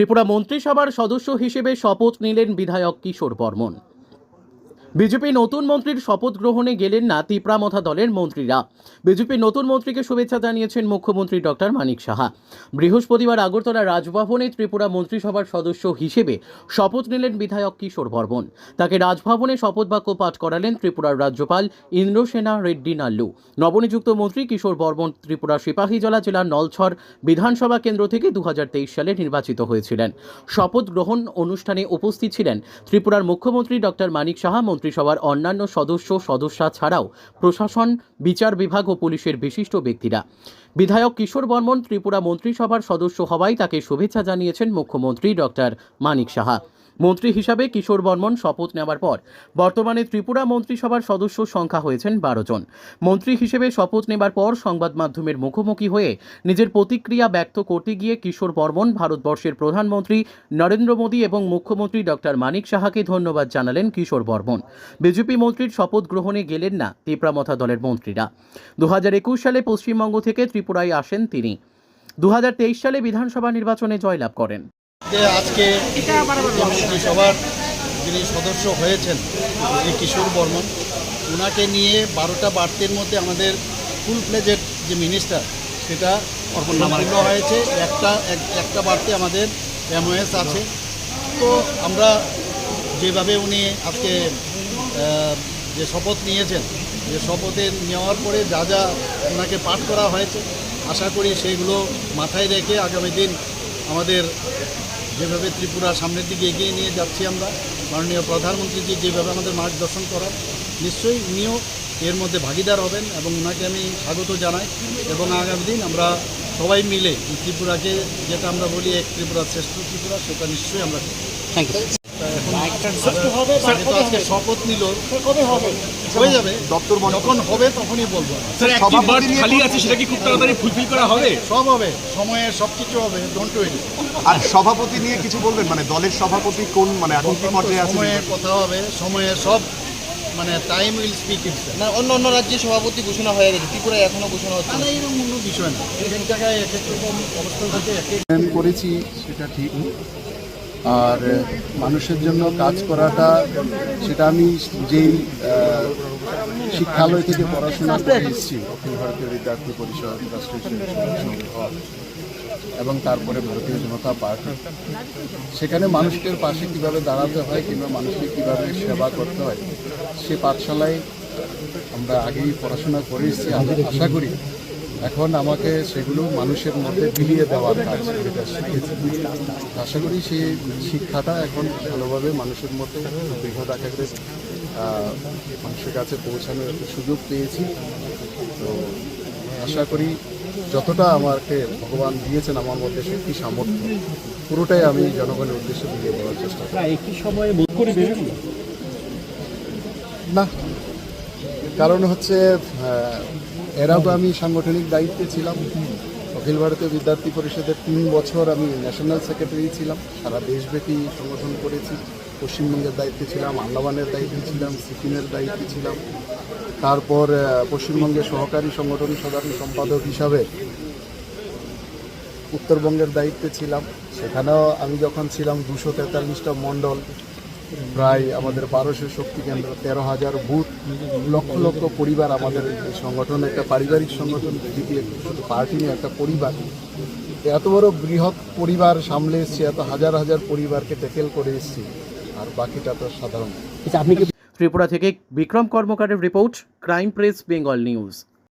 ত্রিপুরা মন্ত্রিসভার সদস্য হিসেবে শপথ নিলেন বিধায়ক কিশোর বর্মন। বিজেপি নতুন মন্ত্রীর শপথ গ্রহণে গেলেন না তিপ্রামথা দলের মন্ত্রীরা। বিজেপির নতুন মন্ত্রীকে শুভেচ্ছা জানিয়েছেন মুখ্যমন্ত্রী ডক্টর মানিক সাহা। বৃহস্পতিবার আগরতলা রাজভবনে ত্রিপুরা মন্ত্রিসভার সদস্য হিসেবে শপথ নিলেন বিধায়ক কিশোর বর্মন। তাকে রাজভবনে শপথ বাক্য পাঠ করালেন ত্রিপুরার রাজ্যপাল ইন্দ্রসেনা রেড্ডি নাল্লু। নবনিযুক্ত মন্ত্রী কিশোর বর্মন ত্রিপুরা সিপাহীজলা জেলার নলছর বিধানসভা কেন্দ্র থেকে দু হাজার তেইশ সালে নির্বাচিত হয়েছিলেন। শপথ গ্রহণ অনুষ্ঠানে উপস্থিত ছিলেন ত্রিপুরার মুখ্যমন্ত্রী ডক্টর মানিক সাহা মন্ত্রিসভার অন্যান্য সদস্য সদস্যা ছাড়াও প্রশাসন, বিচার বিভাগ ও পুলিশের বিশিষ্ট ব্যক্তিরা। বিধায়ক কিশোর বর্মন ত্রিপুরা মন্ত্রিসভার সদস্য হওয়ায় তাকে শুভেচ্ছা জানিয়েছেন মুখ্যমন্ত্রী ডক্টর মানিক সাহা। মন্ত্রী হিসাবে কিশোর বর্মন শপথ নেওয়ার পর বর্তমানে ত্রিপুরা মন্ত্রিসভার সদস্য সংখ্যা হয়েছেন বারো জন। মন্ত্রী হিসেবে শপথ নেবার পর সংবাদ মাধ্যমের মুখোমুখি হয়ে নিজের প্রতিক্রিয়া ব্যক্ত করতে গিয়ে কিশোর বর্মন ভারতবর্ষের প্রধানমন্ত্রী নরেন্দ্র মোদী এবং মুখ্যমন্ত্রী ডক্টর মানিক সাহাকে ধন্যবাদ জানালেন কিশোর বর্মন। বিজেপি মন্ত্রীর শপথ গ্রহণে গেলেন না তিপ্রামথা দলের মন্ত্রীরা। দু হাজার একুশ সালে পশ্চিমবঙ্গ থেকে ত্রিপুরায় আসেন তিনি। দু হাজার তেইশ সালে বিধানসভা নির্বাচনে জয়লাভ করেন। যে আজকে যে মন্ত্রিসভার যিনি সদস্য হয়েছেন শ্রী কিশোর বর্মন ওনাকে নিয়ে বারোটা বার্তের মধ্যে আমাদের ফুল ফ্লেজের যে মিনিস্টার সেটা সম্পূর্ণ হয়েছে। একটা এক- একটা বার্তে আমাদের এমওএস আছে। তো আমরা যেভাবে উনি আজকে যে শপথ নিয়েছেন যে শপথে নেওয়ার পরে যা যা ওনাকে পাঠ করা হয়েছে আশা করি সেইগুলো মাথায় রেখে আগামী দিন আমাদের যেভাবে ত্রিপুরা সামনের দিকে এগিয়ে নিয়ে যাচ্ছি আমরা, মাননীয় প্রধানমন্ত্রীজি যেভাবে আমাদের মার্গদর্শন করার নিশ্চয়ই উনিও এর মধ্যে ভাগিদার হবেন এবং ওনাকে আমি স্বাগত জানাই এবং আগামী দিন আমরা সবাই মিলে ত্রিপুরাকে, যেটা আমরা বলি এক ত্রিপুরা শ্রেষ্ঠ ত্রিপুরা, সেটা নিশ্চয়ই আমরা থ্যাংক ইউ শপথ নিল হয়ে যাবে। দপ্তর যখন হবে তখনই বলব। বার্ড খালি আছে সেটা কি খুব তাড়াতাড়ি ফুলফিল করা হবে? সব হবে। সময়ে সব কিছু হবে ডোন্ট ওয়েট আর সভাপতি নিয়ে কিছু বলবেন? মানে দলের সভাপতি কোন মানে এখন কি পর্যায়ে আছে? সময়ে কথা হবে সময়ে সব মানে টাইম উইল স্পিক না অন্য অন্য রাজ্যে সভাপতি ঘোষণা হয়ে গেছে ত্রিপুরায় এখনও ঘোষণা হচ্ছে না। এরকম কোনো বিষয় না। এক এক জায়গায় এক এক রকম অবস্থা থাকে এক এক করেছি সেটা ঠিক আর মানুষের জন্য কাজ করাটা, সেটা আমি যেই শিক্ষালয় থেকে পড়াশোনা করে এসেছি অখিল ভারতীয় বিদ্যার্থী পরিষদ, রাষ্ট্রীয় সংঘ এবং তারপরে ভারতীয় জনতা পার্টি। সেখানে মানুষের পাশে কীভাবে দাঁড়াতে হয় কিংবা মানুষকে কীভাবে সেবা করতে হয়, সে পাঠশালায় আমরা আগেই পড়াশোনা করে এসেছি। আশা করি এখন আমাকে সেগুলো মানুষের মধ্যে বিলিয়ে দেওয়ার কাজ যেটা শিখেছি। আশা করি সেই শিক্ষাটা এখন ভালোভাবে মানুষের মধ্যে বৃহৎ আকারে মানুষের কাছে পৌঁছানোর একটা সুযোগ পেয়েছি। তো আশা করি যতটা আমাকে ভগবান দিয়েছেন আমার মধ্যে শক্তি সামর্থ্য পুরোটাই আমি জনগণের উদ্দেশ্যে বিলিয়ে দেওয়ার চেষ্টা করি একই সময়ে বোধ করে না? কারণ হচ্ছে এর আগে আমি সাংগঠনিক দায়িত্বে ছিলাম। অখিল ভারতীয় বিদ্যার্থী পরিষদের তিন বছর আমি ন্যাশনাল সেক্রেটারি ছিলাম। সারা দেশব্যাপী সংগঠন করেছি। পশ্চিমবঙ্গের দায়িত্বে ছিলাম, আন্দামানের দায়িত্বে ছিলাম, সিকিমের দায়িত্বে ছিলাম। তারপর পশ্চিমবঙ্গের সহকারী সংগঠন সাধারণ সম্পাদক হিসাবে উত্তরবঙ্গের দায়িত্বে ছিলাম। সেখানেও আমি যখন ছিলাম দুশো তেতাল্লিশটা মণ্ডল প্রায় আমাদের বারোশো শক্তি কেন্দ্র, তেরো হাজার বুথ, লক্ষ লক্ষ পরিবার আমাদের সংগঠন, একটা পারিবারিক সংগঠন, বিজেপি শুধু পার্টি নিয়ে, একটা পরিবার। এত বড় বৃহৎ পরিবার সামলে এসছি, এত হাজার হাজার পরিবারকে ট্যাকেল করে এসছি, আর বাকিটা তো সাধারণ। আপনি ত্রিপুরা থেকে Bikram কর্মকারের report, crime press, Bengal news.